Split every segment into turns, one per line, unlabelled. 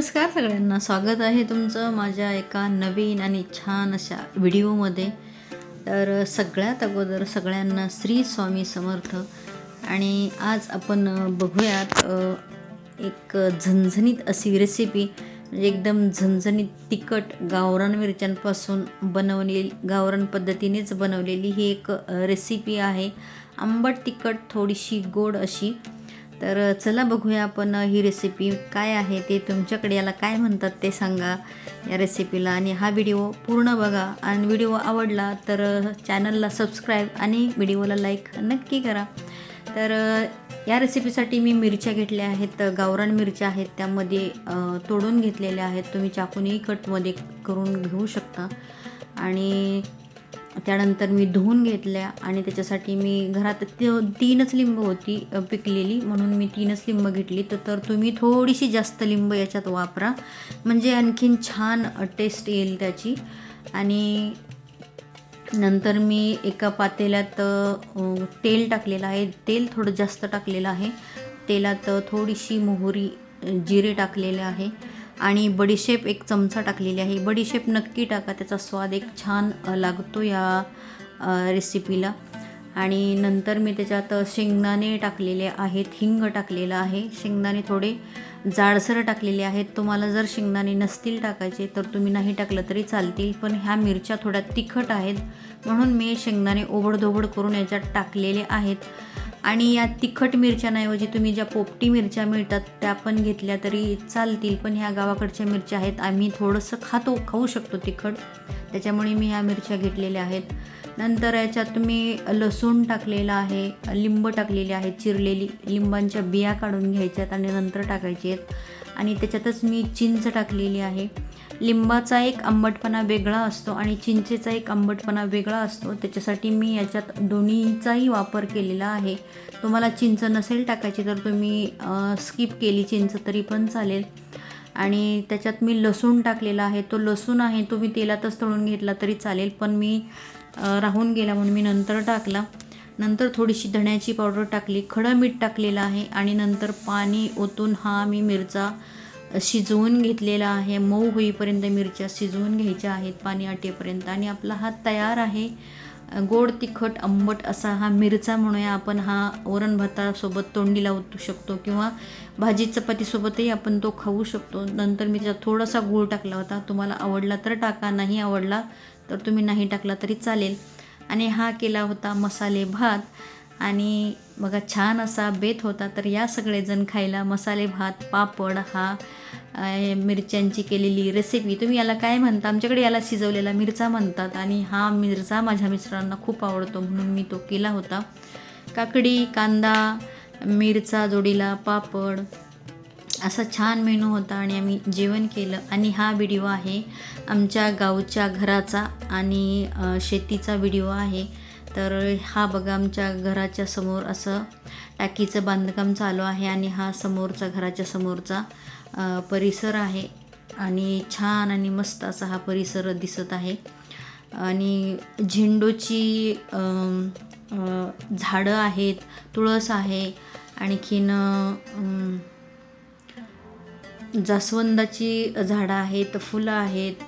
नमस्कार सगळ्यांना. स्वागत आहे तुमचं माझ्या एका नवीन आणि छान अशा व्हिडिओमध्ये. तर सगळ्यात अगोदर सगळ्यांना श्री स्वामी समर्थ. आणि आज आपण बघूयात एक झणझणीत अशी रेसिपी म्हणजे एकदम झणझणीत तिखट गावरान मिरच्यांपासून बनवलेली गावरान पद्धतीनेच बनवलेली ही एक रेसिपी आहे. आंबट तिखट थोडीशी गोड अशी. तर चला बघूया आपण ही रेसिपी काय आहे ते तुमच्याकडे याला काय म्हणतात ते सांगा या रेसिपीला आणि हा व्हिडिओ पूर्ण बघा. आणि व्हिडिओ आवडला तर चॅनलला सबस्क्राईब आणि व्हिडिओला लाईक नक्की करा. तर या रेसिपीसाठी मी मिरच्या घेतल्या आहेत गावरान मिरच्या आहेत त्यामध्ये तोडून घेतलेल्या आहेत. तुम्ही चाकूनही कटमध्ये करून घेऊ शकता. आणि त्यानंतर मी धुवून घेतल्या आणि त्याच्यासाठी मी घरात तीनच लिंब होती पिकलेली. म्हणून मी तीनच लिंब घेतली. तर तर तुम्ही थोडीशी जास्त लिंब याच्यात वापरा. म्हणजे आणखीन छान टेस्ट येईल त्याची. आणि नंतर मी एका पातेल्यात तेल टाकलेलं आहे. तेल थोडं जास्त टाकलेलं आहे. तेलात थोडीशी मोहरी जिरे टाकलेले आहे. आणि बडीशेप एक चमचा टाकलेली आहे. बडीशेप नक्की टाका. त्याचा स्वाद एक छान लागतो या रेसिपीला आणि नंतर मी त्याच्यात शेंगदाणे टाकलेले आहेत. हिंग टाकलेलं आहे. शेंगदाणे थोडे जाडसर टाकलेले आहेत. तुम्हाला जर शेंगदाणे नसतील टाकायचे तर तुम्ही नाही टाकलं तरी चालतील. पण ह्या मिरच्या थोड्या तिखट आहेत. म्हणून मी शेंगदाणे ओबडधोबड करून याच्यात टाकलेले आहेत. आणि या तिखट मिरच्यांऐवजी तुम्ही ज्या पोपटी मिरच्या मिळतात त्या पण घेतल्या तरी चालतील. पण ह्या गावाकडच्या मिरच्या आहेत. आम्ही थोडंसं खातो खाऊ शकतो तिखट. त्याच्यामुळे मी ह्या मिरच्या घेतलेल्या आहेत. नंतर याच्यात तुम्ही लसूण टाकलेला आहे लिंब टाकलेली आहे चिरलेली. लिंबांच्या बिया काढून घ्यायच्यात आणि नंतर टाकायची आहेत. आणि त्याच्यातच मी चिंच टाकलेली आहे. लिंबाचा एक आंबटपणा वेगळा असतो आणि चिंचेचा एक आंबटपणा वेगळा असतो. त्याच्यासाठी मी याच्यात दोन्हीचाही वापर केलेला आहे. तुम्हाला चिंच नसेल टाकायची तर तुम्ही स्किप केली चिंच तरी पण चालेल. आणि त्याच्यात मी लसूण टाकलेला आहे. तो लसूण आहे तो मी तेलातच तळून घेतला तरी चालेल. पण मी राहून गेला म्हणून मी नंतर टाकला. नंतर थोडीशी धण्याची पावडर टाकली खडं मीठ टाकलेलं आहे आणि नंतर पाणी ओतून हा मी मिरचा शिजवून घेतलेला आहे. मऊ होईपर्यंत मिरच्या शिजवून घ्यायच्या आहेत. पाणी आटेपर्यंत आणि आपला हा तयार आहे. गोड तिखट आंबट असा हा मिरचा म्हणूया आपण. हा वरण भातासोबत तोंडी लावू शकतो किंवा भाजी चपातीसोबतही आपण तो खाऊ शकतो. नंतर मी त्याच्यात थोडासा गूळ टाकला होता. तुम्हाला आवडला तर टाका. नाही आवडला तर तुम्ही नाही टाकला तरी चालेल. आणि हा केला होता मसाले भात. आणि बघा छान असा बेत होता तर या सगळेजण खायला मसाले भात पापड हा मिरच्यांची केलेली रेसिपी तुम्ही याला काय म्हणता? आमच्याकडे याला शिजवलेला मिरचा म्हणतात आणि हा मिरचा माझ्या मिस्टरांना खूप आवडतो म्हणून मी तो केला होता. काकडी कांदा मिरचा जोडीला पापड असा छान मेनू होता आणि आम्ही जेवण केलं. आणि हा व्हिडिओ आहे आमच्या गावच्या घराचा आणि शेतीचा व्हिडिओ आहे. तर हा बघा आमच्या घराच्या समोर असं टाकीचं बांधकाम चालू आहे आणि हा समोरचा घराच्या समोरचा परिसर आहे. आणि छान आणि मस्त असा हा परिसर दिसत आहे. आणि झेंडूची झाडं आहेत तुळस आहे. आणखीन जास्वंदाची झाडं आहेत फुलं आहेत.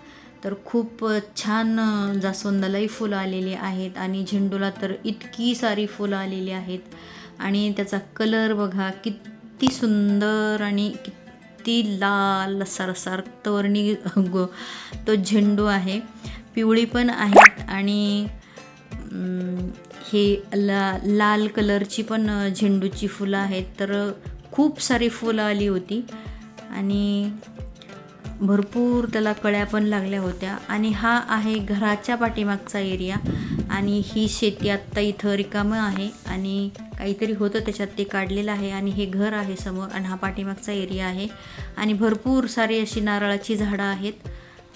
तर खूप छान जास्वंदालाही फुलं आलेली आहेत आणि झेंडूला तर इतकी सारी फुलं आलेली आहेत. आणि त्याचा कलर बघा किती सुंदर आणि किती लाल सरसार तवर्णी गो तो झेंडू आहे. पिवळी पण आहेत आणि हे ला लाल कलरची पण झेंडूची फुलं आहेत. तर खूप सारी फुलं आली होती. आणि भरपूर त्याला कळ्या पण लागल्या होत्या. आणि हा आहे घराच्या पाठीमागचा एरिया आणि ही शेती आत्ता इथं रिकामं आहे. आणि काहीतरी होतं त्याच्यात ते काढलेलं आहे आणि हे घर आहे समोर आणि हा पाठीमागचा एरिया आहे. आणि भरपूर सारी अशी नारळाची झाडं आहेत.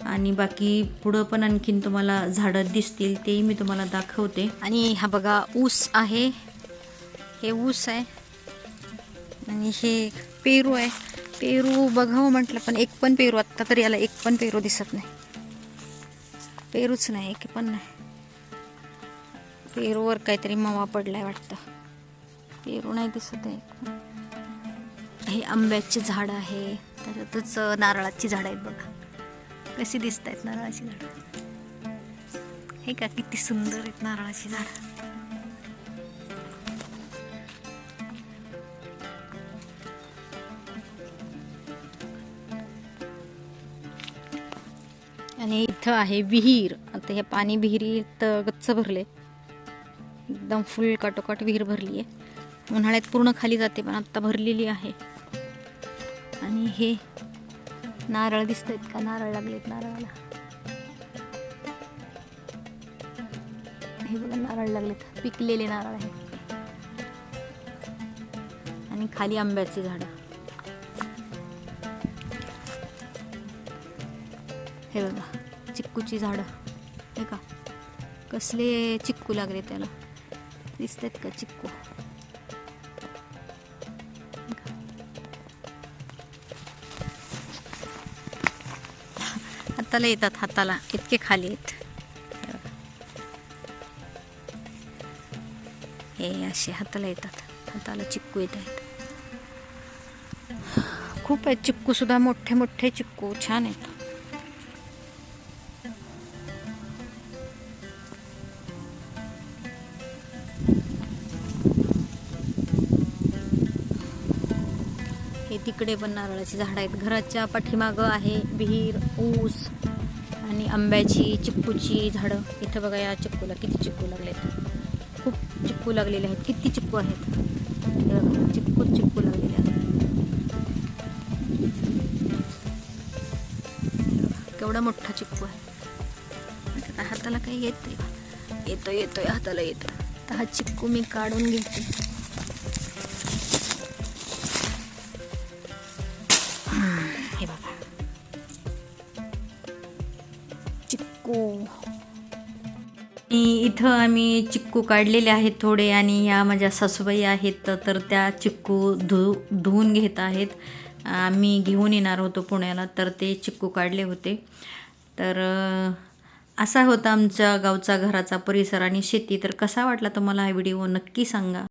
आणि बाकी पुढं पण आणखीन तुम्हाला झाडं दिसतील तेही मी तुम्हाला दाखवते. आणि हा बघा ऊस आहे. हे ऊस आहे. आणि हे पेरू आहे. पेरू बघावं म्हटलं पण एक पण पेरू आत्ता तरी याला एक पण पेरू दिसत नाही. पेरूच नाही एक पण नाही. पेरूवर काहीतरी मवा पडलाय वाटतं. पेरू नाही दिसत आहे हे आंब्याचे झाड आहे त्याच्यातच नारळाची झाडं आहेत बघा. कशी दिसत आहेत नारळाची झाडं? हे का किती सुंदर आहेत नारळाची झाडं. आणि इथं आहे विहीर. आता हे पाणी विहिरीत गच्च भरले. एकदम फुल काटोकाट विहीर भरली आहे उन्हाळ्यात पूर्ण खाली जाते पण आत्ता भरलेली आहे. आणि हे नारळ दिसत आहेत का? नारळ लागलेत नारळाला. हे बघा नारळ लागलेत. पिकलेले नारळ आहेत. आणि खाली आंब्याची झाडं. हे बघा चिक्कूची झाडं. हे का? कसले चिक्कू लागले त्याला. दिसतात का चिक्कू? हाताला येतात हाताला. इतके खाली आहेत. हे असे हाताला येतात. हाताला चिक्कू येत आहेत. खूप आहेत चिक्कू सुद्धा. मोठे मोठे चिक्कू. छान आहेत. हे तिकडे पण नारळाची झाडं आहेत. घराच्या पाठीमागं आहे विहीर ऊस आणि आंब्याची चिक्कूची झाडं. इथं बघा या चिक्कूला किती चिक्कू लागलेत. खूप चिक्कू लागलेले आहेत. किती चिक्कू आहेत? चिक्कू चिक्कूच चिक्कू लागलेले आहेत. केवढा मोठा चिक्कू आहे. हाताला काही येत येतो येतोय हाताला येतो तर हा चिक्कू मी काढून घेते. इथं आम्ही चिक्कू काढलेले आहेत थोडे आणि या माझ्या सासूबाई आहेत तर त्या चिक्कू धु धुवून घेत आहेत. आम्ही घेऊन येणार होतो पुण्याला तर ते चिक्कू काढले होते. तर असा होता आमच्या गावचा घराचा परिसर आणि शेती. तर कसा वाटला तुम्हाला हा व्हिडिओ? नक्की सांगा.